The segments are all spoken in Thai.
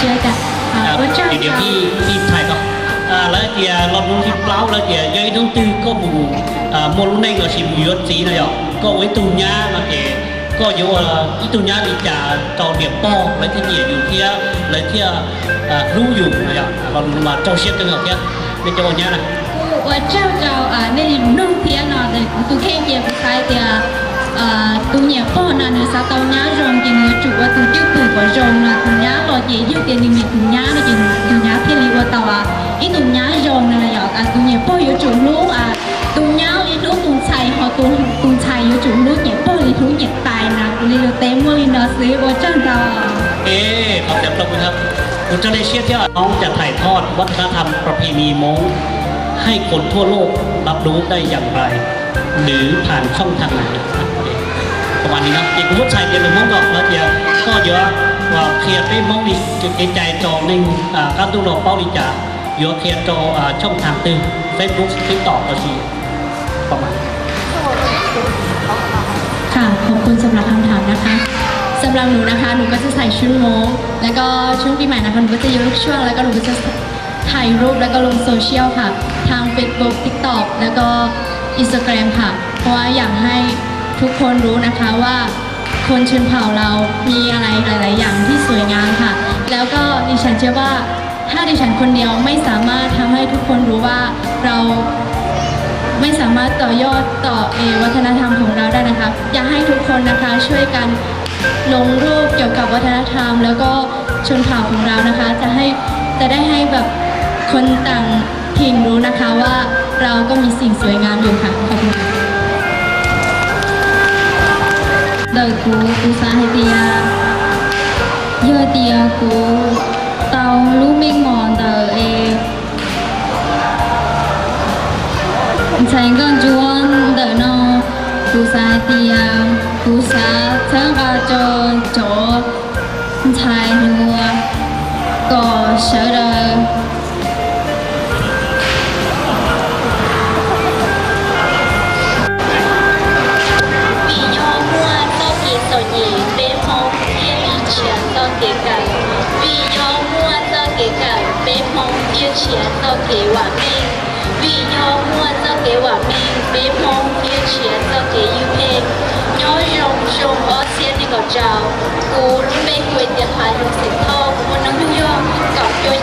เจอกัน啊 ครับ 我这样 เดี๋ยว 子 พี่พี่ถ่ายก่อนอ่าแล้วเดี๋ยวเราดูที่เปล่าแล้วเดี๋ยวย้ายต้องตื้อก็หมู่อ่าโมลุในก็ชิมยศสีนะจ๊ะก็ไว้ตุนยามาเกก็อยู่ว่าอีตุนยาดีจ่าเจ้าเดียบป้อไว้ที่เนี่ยอยู่ที่เลยที่อ่ารู้อยู่นะจ๊ะเราดูมาเจ้าเชียกันเหรอแกในจังหวัดนี้นะ 我照着啊那里弄天呢的都看见不开的啊都年报呢呢啥到伢用的呢主要都就 ก็จงนะคุณย่าเราจีเยี่เกินนี่คุณย่าเราจีคุณย่าที่รีว่าต่วอีคุณย่าจงนั่นแหละอะคุณย่าพ่ออยู่จุดลูกอะตุ้งย่าลีลูกคุณชายเอตุ้งตุ้งชายอยู่จุดลูกเนี่ยพ่อลีลูงเนี่ยตายนะลีลูกเต็มวัอลีนอสียอว่าจังเราเอ๊ะขอบใจตรงครับคุณเจ้าได้เชี่ยที่น้องจะถ่ายทอดวัฒนธรรมประเพณีม้งให้คนทั่วโลกรับรู้ได้อย่างไร หรือผ่านช่องทางไหนประมาณนี้นะเด็กผู้ชายเรียนม้งดอกแล้วเดี๋ยวก็เยอะ ว่าเคลียร์ไปม้งอีกจุดใจจอในการดูหลอเป้าดีจ่าเยอะเคลียรจอช่องทางตึงเฟซบุ๊กทิกตอกก็ทีประมาณค่ะขอบคุณสำหรับคำถามนะคะสำหรับหนูนะคะหนูก็จะใส่ชุดโม้งแล้วก็ช่วงปีใหม่นะคะหนูก็จะยกลูกช่วงแล้วก็หนูก็จะถ่ายรูปแล้วก็ลงโซเชียลค่ะ ทาง Facebook TikTok แล้วก็ Instagram ค่ะ เพราะว่าอยากให้ทุกคนรู้นะคะว่า คนชนเผ่าเรามีอะไรหลาย ๆ อย่างที่สวยงามค่ะ แล้วก็ดิฉันเชื่อว่าถ้าดิฉันคนเดียวไม่สามารถทำให้ทุกคนรู้ว่าเราไม่สามารถต่อยอดต่อเอวัฒนธรรมของเราได้นะคะ อยากให้ทุกคนนะคะช่วยกันลงรูปเกี่ยวกับวัฒนธรรม แล้วก็ชนเผ่าของเรานะคะ จะให้จะได้ให้แบบคนต่างถิ่นรู้นะคะว่าเราก็มีสิ่งสวยงามอยู่ค่ะขอบคุณค่ะ เตาลูกไม่งอนเตอเอ thành con chuông đợi nó cú sa tia cú sa thang ga cho chỗ thái nua có sợ đời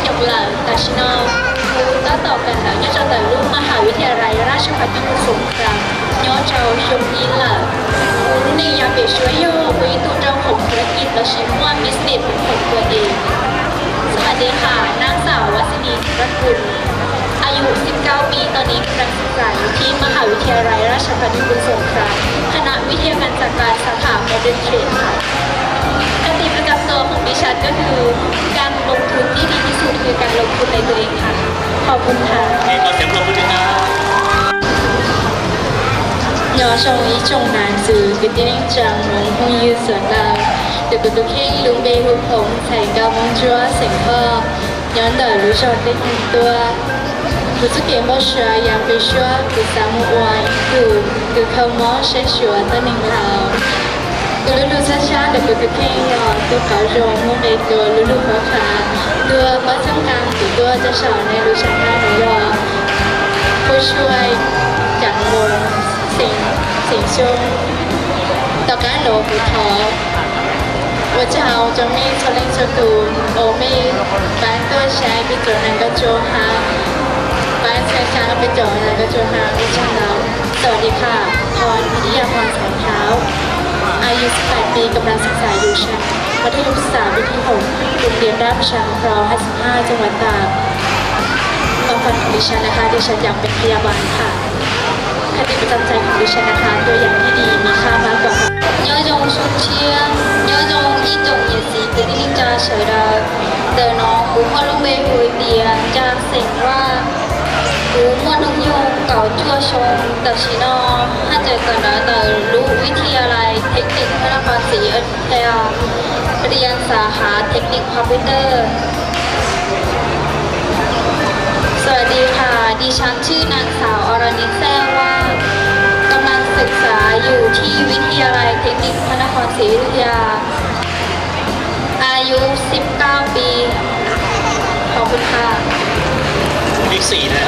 chọc lời ta xin nô cú tá ต่อกันแล้วย่อจะแต่รุ่นมหาวิทยาลัยราชภัฏยุทธสงครามย่อเจ้าชมยินเหล่ารุ่นนี้อยากไปช่วยโยวิตุเจ้าของธุรกิจและชิมว่าบิสเนสเป็นของตัวเองสวัสดีค่ะนางสาววัสนีรัตกุลอาายุ 19 ปี ตอนนี้กำลังศึกษาอยู่ที่มหาวิทยาลัยราชภัฏบุลสงครามคณะวิทยาการสาขาโมเดิร์นเทรดค่ะคติประจำตัวของดิฉันก็คือ การลงทุนที่ดีที่สุดคือการลงทุนในตัวเองค่ะ ขอบคุณค่ะให้ขอเสียงปรบมือด้วยครับยอชงอีชงนานจือคือเตี้ยงจังมองฮงยืนสวนเราเด็กตุ๊กเข่งลุงเบย์ลุงผมใส่กาวมังจัวเสียงพ่อย้อนเดอรู้ชนได้ทุกตัว 可是给莫说要被说，给萨姆玩古，给口莫谁说的你好。ตัวลูลูช้าช้าเด็กก็เก่งอะตัวเขาโยงมุ่งใตัวลูลูเขาขาตัวเขาจังการตัวจะสอนในลูช้าช้าหนยอะผู้ช่วยจังวงสิงสิงชุ่มต่อการหนูผูทอเมตุ้น我叫张咪，从林州读，我咪班都是爱比做那个做า。 ไปจดนันก็โจฮาวิชาเราสวัสดีค่ะ พรพิทยาพรสายเท้า อายุ 18 ปีกำลังศึกษาอยู่ชั้นมัธยมศึกษาปีที่6โรงเรียนราชประชานุเคราะห์55 จังหวัดตากความฝันของดิฉันนะคะ ดิฉันอยากเป็นพยาบาลค่ะคติประจำใจของดิฉันนะคะ ตัวอย่างที่ดีมีค่ามากกว่า nhớ trong xuân chia nhớ trong ý trọng nhiệt sĩ từ đi cha sở đà tờ nó cũng có lúc bê hồi tiền cha sinh qua cũng mua nông nhung cầu chua sông tờ sĩ nó hai trời còn đó tờ lũ วิ หมุนนุ่งยองเก่าจั่วชงแตชินอหั่นใจกันนะแตรู้วิทยาลัยเทคนิคพระนครศรีอยุธยาเรียนสาขาเทคนิคคอมพิวเตอร์ สวัสดีค่ะ ดิฉันชื่อนางสาวอรณิตแซ่ว่ากำลังศึกษาอยู่ที่วิทยาลัยเทคนิคพระนครศรีอยุธยา อายุ 19 ปี ขอบคุณค่ะ บิ๊กสี่เล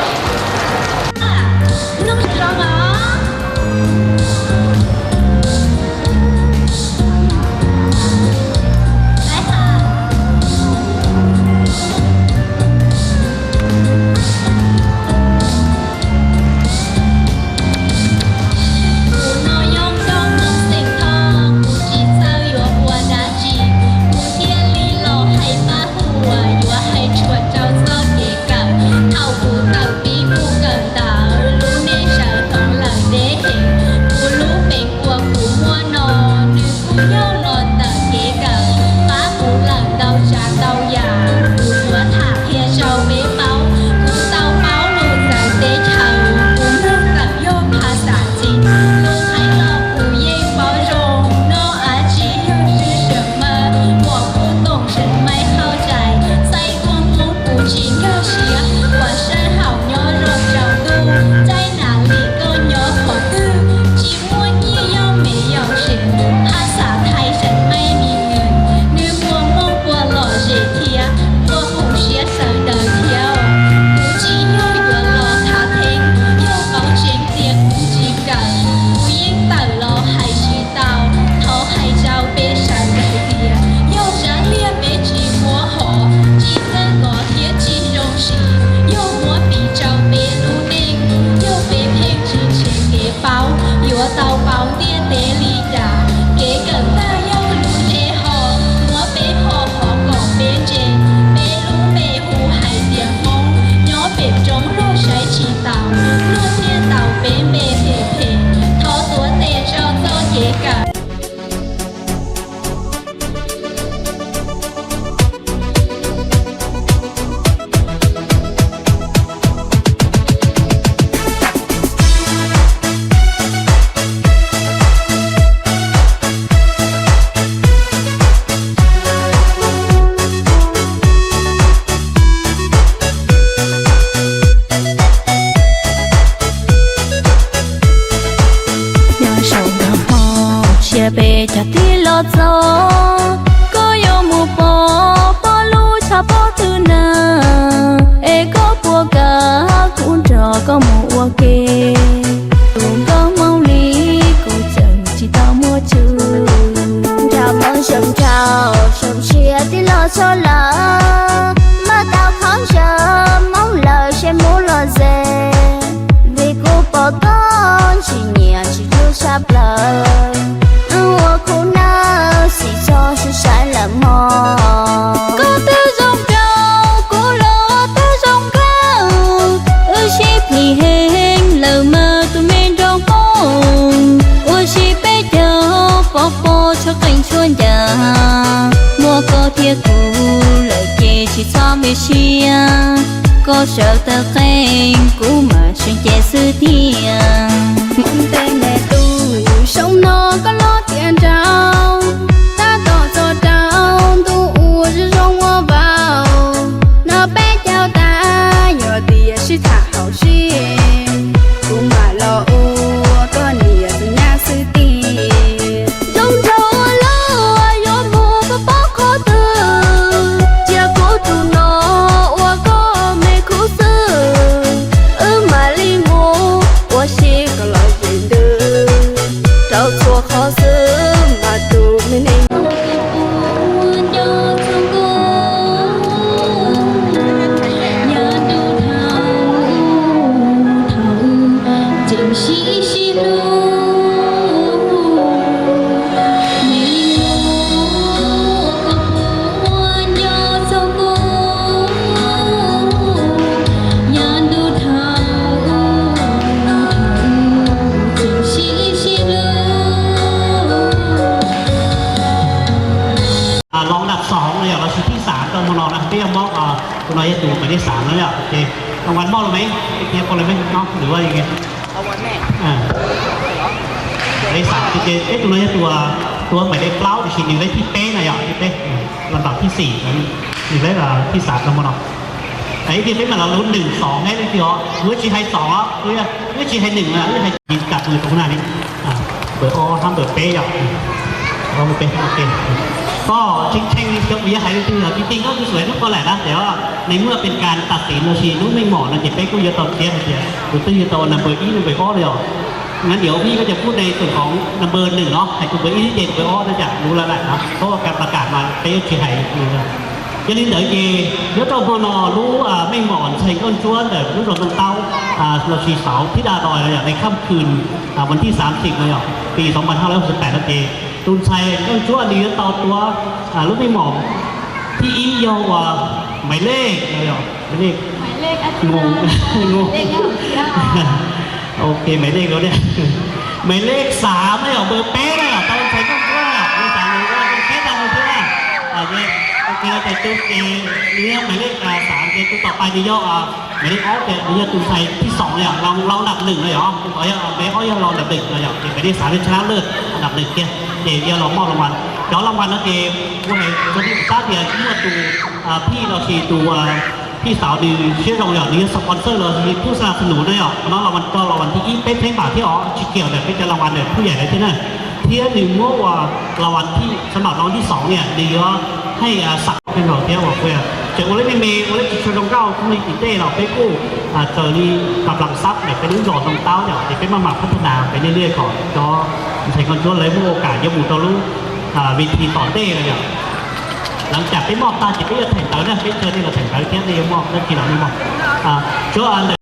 pasó. chẳng mò. Có tư dòng trâu, cô lô tư dòng cao. Ư xếp thì hẹn lờ mơ tụi mình rong bông Ư xếp bế châu, phó phó cho cảnh chuôn đà Mua có thiệt cú, lời kê chỉ cho mê xìa có sợ tờ kênh, cô ามตอนมานอนนะพี่ยังบอกอ่าคุณน้อยจะดูไปที่สามแล้วเนี่ยโอเครางวัลมอบเลยไหมเทียบคนเลยไหมเนาะหรือว่ายังไงเอาวันแม่อ่าได้สามคือเจเอ๊ะตัวน้อยตัวตัวหมายเลขเล้าอีกชิ้นหนึ่งได้ที่เป๊ะหน่อยอะที่เป๊ะอืมลำดับที่สี่นั้นหนึ่งได้ละที่สามตอนมานอนไอ้ที่เป๊ะมันเราลุ้นหนึ่งสองให้เลยพี่อ๋อเมื่อชีไทยสองอะเมื่อเมื่อชีไทยหนึ่งอะเมื่อไทยยิงกัดมือตรงหน้านี้อ่าเบอร์ออทำเบอร์เป๊ะอะเราไม่เป็นโอเค ก็จริงๆจะมีอะไรจริงๆเหรอจริงๆก็คือสวยทุกคนแหละนะแต่ว่าในเมื่อเป็นการตัดสินโนชีนู้นไม่เหมาะนะเจ็บเป๊กก็เยอะตอนเทียบเทียบหรือตื้อตอนนัมเบอร์อีนัมเบอร์อ้อเลยหรองั้นเดี๋ยวพี่ก็จะพูดในส่วนของนัมเบอร์หนึ่งเนาะไอ้ตัวเบอร์อีที่เจ็ดเบอร์อ้อน่าจะรู้แล้วแหละนะเพราะว่าการประกาศมาเป๊กคือไห้คือ cho nên đợi gì nếu trong hồ nò lú à, mấy mòn thành con chúa để lú rồi con tao à, là chỉ sáu ที่ดาดอยเลยอะในค่ำคืนอ่าวันที่ 30เลยอะปี 2568นั่นเอง ตุนชัยก็ชั่วนี้ต่อตัวอ่าลูกไม่หมอมที่อีโยว่าหมายเลขเลยอะหมายเลขหมายเลขอาทิตงย์งงงเลขยังเที่ยวโอเคหมายเลขแล้วเนี่ยหมายเลขสามเลยเหรอเบอร์เป๊ะ เคเราจะจุดเอเนี่ยหมายเลขอ่าสามเกจุดต่อไปนี่ย่ออ่าหมายเลขออฟเนี่ยนี่ตุนไทยที่สองเลยเหรอเราเราอันดับหนึ่งเลยเหรอผมขอยังเบสเขายังราอันดับหนึ่งเลยเหรอเกมหมายเลขสามเป็นชนะเลิศอันดับหนึ่งเกมเดี๋ยวเดียวเรามอบรางวัลเดี๋ยวรางวัลนะเกมวันไหนวันที่ต้าเดียที่มาดูอ่าพี่เราชีดูอ่าพี่สาวดีชื่อโรงเรียนนี้สปอนเซอร์เรามีผู้สนับสนุนด้วยอะน้องรางวัลก็รางวัลที่อีเป็นเพลงบาทที่อ๋อชิเกี่ยวเนี่ยเป็นรางวัลเนี่ยผู้ใหญ่เลยที่นั่นเที่ยหนึ่งเมื่อว่ารางวัลที่สำหรับรางวัลที่สองเนี่ยดีว่า ให้อ่าสักเป็นหน่อเที่ยวบอกเพื่อจะวันเล่ไม่เมย์วันเล่จิตชนตรงเก้าทุกในติเต้เราไปกู้อ่าเจอนี่กำลังซับเนี่ยเป็นรุ่นหยอตรงเต้าเนี่ยจะเป็นมาหมักพัฒนาไปเรื่อยๆก่อนก็ใช้คอนโทรลเลยเมื่อโอกาสยมูตอรู้อ่าวิธีต่อเต้เลยอะหลังจากไปมอบตาจิตวิทยาแข่งขันเนี่ยไปเจอที่เราแข่งขันแค่ได้มอบนั่นทีหลังไม่มอบอ่าช่วงอัน